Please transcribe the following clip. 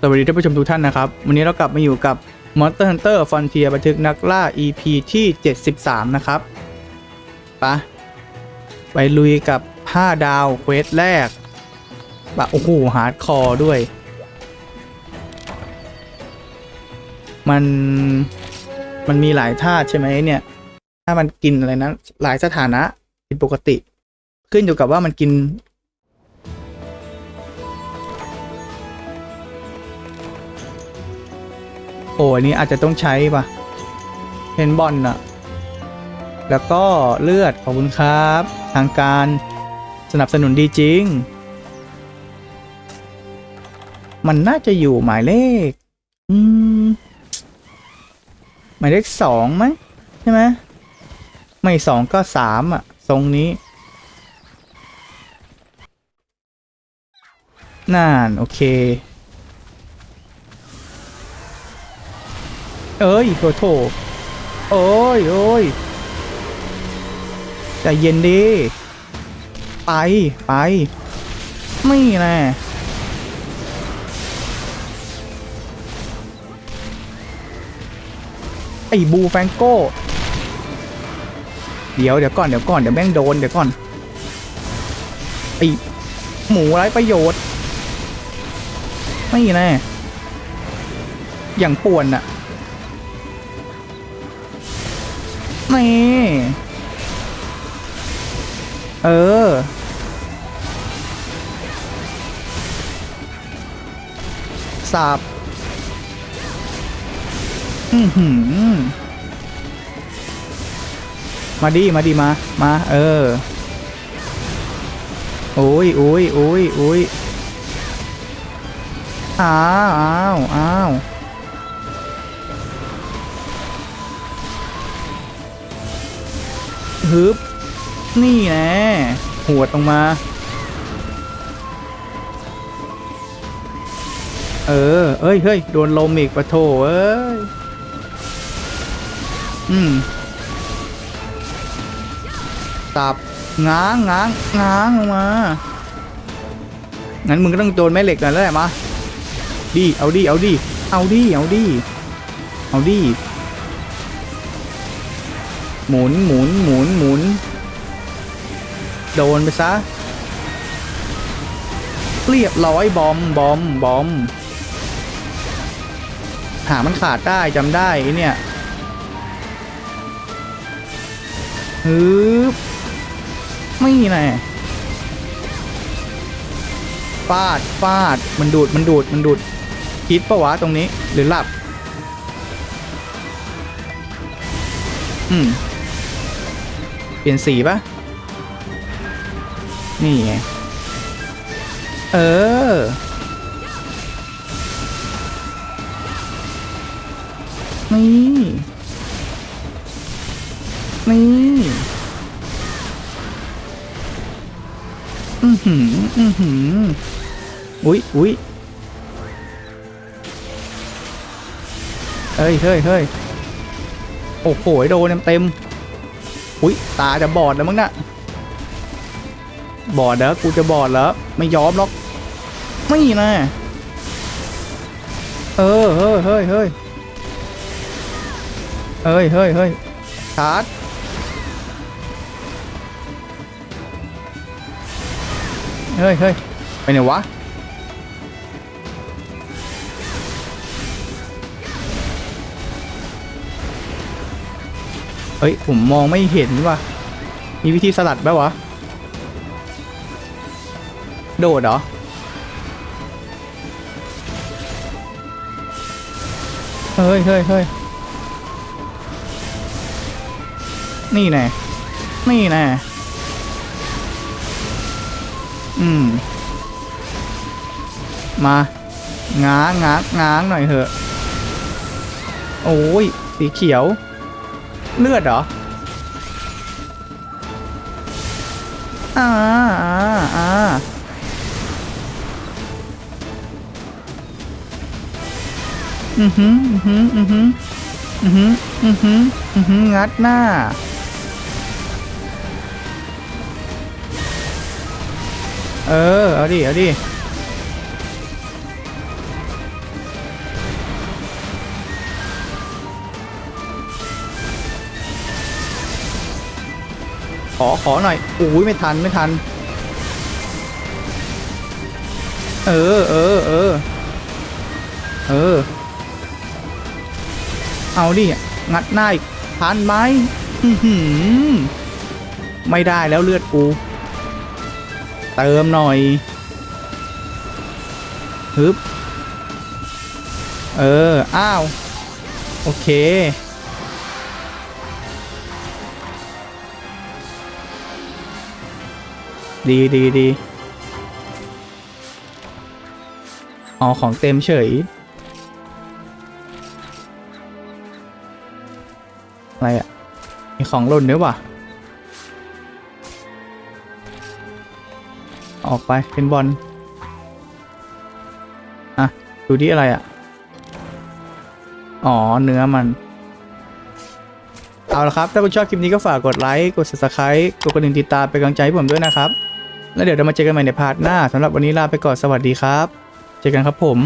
สวัสดีท่านผู้ชมทุกท่านนะครับ วันนี้เรากลับมาอยู่กับ Monster Hunter Frontier บันทึกนักล่า EP ที่ 73 นะครับปะไปลุยกับ 5 ดาวเควสแรกปะโอ้โหฮาร์ดคอร์ด้วย มัน มันมีหลายท่าใช่ไหมเนี่ย ถ้ามันกินอะไรนะ หลายสถานะผิดปกติ ขึ้นอยู่กับว่ามันกิน โอ้อันนี้อาจจะต้องใช้ปะเพนบอลน่ะแล้วก็เลือดขอบคุณครับ ทางการสนับสนุนดีจริง มันน่าจะอยู่หมายเลข อืม หมายเลขสองไหมใช่ไหมไม่สองก็สามอะทรงนี้นั่นโอเค เอ้ยโถโถโอ้ยโอ้ยใจเย็นดีไป ไป ไม่แน่ไอ้บูแฟงโก้ เดี๋ยวเดี๋ยวก่อนเดี๋ยวก่อนเดี๋ยวแม่งโดนเดี๋ยวก่อนไอ้หมูไร้ประโยชน์ ไม่แน่อย่างป่วนอะ นี่เออ สาบ อือหือ มาดีมาดีมา มา เออ โอ้ยโอ้ยโอ้ยโอ้ยอ้าวอ้าวอ้าว ฮึบนี่แน่หวดออกมา เออ เอ้ยเฮ้ยโดนลมอีกปะโถเอ้ย อืมตับง้างง้างง้างออกมา งั้นมึงก็ต้องโดนแม่เหล็กหน่อยแล้วแหละมาดีเอาดีเอาดีเอาดีเอาดีเอาดี หมุนหมุนหมุนหมุน โดนไปซะ เรียบร้อยบอมบอมบอม หามันขาดได้จำได้ไอ้เนี่ยฮึบไม่แน่ฟาดฟาด มันดูด มันดูด มันดูดคิดปะวะตรงนี้ หรือหลับ อืม ปลี่ยนสีปะนี่ไง เออ นี่ นี่ อือหือ อือหือ อุ๊ยอุ๊ยเฮ้ยเฮ้ยเฮ้ยโอ้โห โดนเต็ม อุ้ยตาจะบอดแล้วมั้งน่ะบอดแล้วกูจะบอดแล้วไม่ยอมหรอกไม่นะเออเฮ้ยเฮ้ยเฮ้ยเฮ้ยเฮ้ยเฮ้ยชาร์จเฮ้ยเฮ้ยไปไหนวะ ฮ้ย ผมมองไม่เห็นว่ะ มีวิธีสลัดไหมวะ โดดเหรอ เฮ้ยเฮ้ยเฮ้ยนี่แน่นี่แน่อืม มาง้างง้างง้างหน่อยเถอะ โอ้ย สีเขียว เลือดเหรออ่าอ่าอ่าอือหืออือหืออือหืออือหืออือหืออือหืองัดหน้า เออ เอาดิ เอาดิ ขอขอหน่อยโอ้ยไม่ทันไม่ทัน เออเออเออเออ เอาดิ งัดหน้าอีกทันไหมไม่ได้แล้วเลือดกู เติมหน่อยฮึบ เออ อ้าว โอเค ดีดีดีอ๋อของเต็มเฉย อะไรอะมีของหล่นด้วยว่ะออกไปเป็นบอล อะ ดูที่อะไรอะ อ๋อ เนื้อมัน เอาละครับ ถ้าคุณชอบคลิปนี้ก็ฝากกดไลค์ กด subscribe กดกระดิ่งติดตามเป็นกำลังใจให้ผมด้วยนะครับ แล้วเดี๋ยวเรามาเจอกันใหม่ในพาร์ทหน้าสำหรับวันนี้ลาไปก่อนสวัสดีครับ เจอกันครับผม